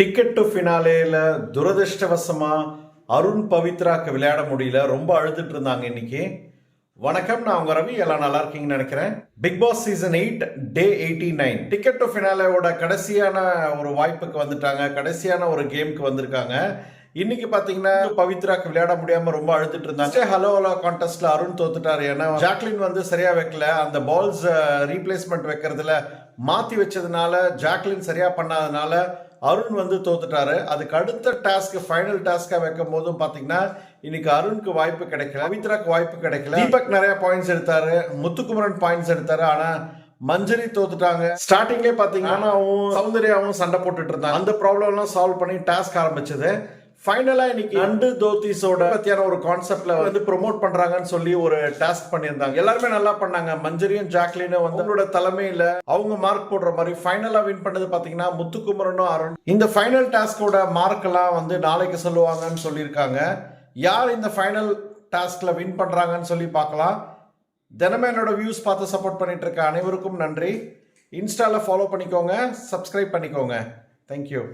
Ticket to ஃபினாலேயில் துரதிருஷ்டவசமாக அருண் பவித்ராக்கு விளையாட முடியல. ரொம்ப அழுதுட்டு இருந்தாங்க இன்னைக்கு. வணக்கம் நான் உங்க ரவி. எல்லாம் நல்லா இருக்கீங்கன்னு நினைக்கிறேன். Bigg Boss season eight day eighty nine ticket to ஃபினாலேவோட கடைசியான ஒரு வாய்ப்புக்கு வந்துட்டாங்க. கடைசியான ஒரு கேமுக்கு வந்திருக்காங்க. இன்னைக்கு பாத்தீங்கன்னா பவித்ராக்கு விளையாட முடியாம ரொம்ப அழுதுட்டு இருந்தாங்க. ஹலோ ஹலோ கான்டெஸ்ட்ல அருண் தோத்துட்டாரு. ஏன்னா ஜாக்லின் வந்து சரியா வைக்கல. அந்த பால்ஸ் ரீப்ளேஸ்மெண்ட் வைக்கிறதுல மாத்தி வச்சதுனால ஜாக்லின் சரியா பண்ணாதனால அருண் வந்து தோத்துட்டாரு. அதுக்கு அடுத்த டாஸ்க் ஃபைனல் டாஸ்கா வைக்கும் போதும் பாத்தீங்கன்னா இன்னைக்கு அருணுக்கு வாய்ப்பு கிடைக்கல. பவித்ராக்கு வாய்ப்பு கிடைக்கல. தீபக் நிறைய பாயிண்ட்ஸ் எடுத்தாரு. முத்துக்குமரன் பாயிண்ட்ஸ் எடுத்தாரு. ஆனா மஞ்சரி தோத்துட்டாங்க. ஸ்டார்டிங்லேயே பாத்தீங்கன்னா சௌந்தர்யாவும் சண்டை போட்டுட்டு இருந்தாங்க. அந்த ப்ராப்ளம் எல்லாம் சால்வ் பண்ணி டாஸ்க் ஆரம்பிச்சது. ஃபைனலா இன்னைக்கு அண்டு தோத்திஸோட பத்தியான ஒரு கான்செப்ட்ல வந்து ப்ரோமோட் பண்றாங்கன்னு சொல்லி ஒரு டாஸ்க் பண்ணியிருந்தாங்க. எல்லாருமே நல்லா பண்ணாங்க. மஞ்சரியும் ஜாக்லினும் வந்து அவங்களோட தலைமையில அவங்க மார்க் போடுற மாதிரி ஃபைனலா வின் பண்ணது பாத்தீங்கன்னா முத்துக்குமரனும் அருண். இந்த ஃபைனல் டாஸ்கோட மார்க் எல்லாம் வந்து நாளைக்கு சொல்லுவாங்கன்னு சொல்லியிருக்காங்க. யார் இந்த ஃபைனல் டாஸ்க்ல வின் பண்றாங்கன்னு சொல்லி பார்க்கலாம். தினமும் என்னோட வியூஸ் பார்த்து சப்போர்ட் பண்ணிட்டு இருக்க அனைவருக்கும் நன்றி. இன்ஸ்டால ஃபாலோ பண்ணிக்கோங்க. சப்ஸ்கிரைப் பண்ணிக்கோங்க. தேங்க்யூ